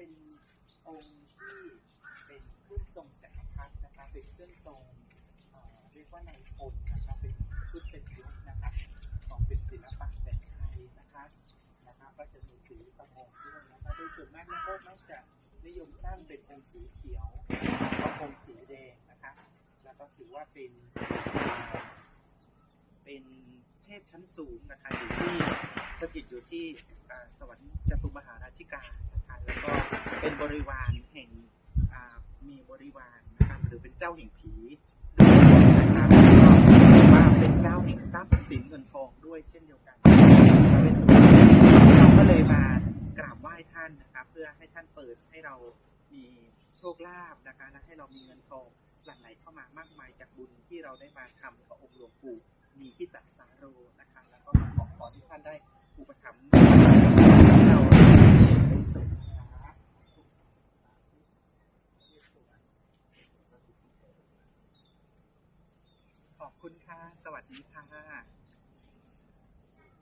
เป็นองค์ที่เป็นเครื่องทรงจักรพรรดินะคะเป็นเครื่องทรงเรียกว่าในพลนะคะเป็นชุดเป็นยุคนะคะของเป็นศิลปะแบบไทยนะคะนะคะก็จะมีถือกระโปรงด้วยนะคะโดยส่วนมากแล้วก็มักจะนิยมสร้างเป็นองค์สีเขียวกระโปรงสีแดงนะคะแล้วก็ถือว่าเป็นเป็นเทพชั้นสูงนะคะอยู่ที่สถิตอยู่ที่สวรรค์จตุมหานะคะแล้วก็เป็น บริวารแห่งมีบริวารนะคะหรือเป็นเจ้าแห่งผีนะคะแล้วก็ถือว่าเป็นเจ้าแห่งทรัพย์สินเงินทองด้วยเช่นเดียวกันเราได้ส่วนเราก็เลยมากราบไหว้ท่านนะคะเพื่อให้ท่านเปิดให้เรามีโชคลาภนะคะและให้เรามีเงินทองหลั่งไหลเข้ามามากมายจากบุญที่เราได้มาทำกับองค์หลวงปู่มีพิตัสาโรนะคะแล้วก็มาขอพรที่ท่านได้อุปถัมภ์ให้เราได้สุขนะคะ ขอบคุณค่ะ สวัสดีค่ะ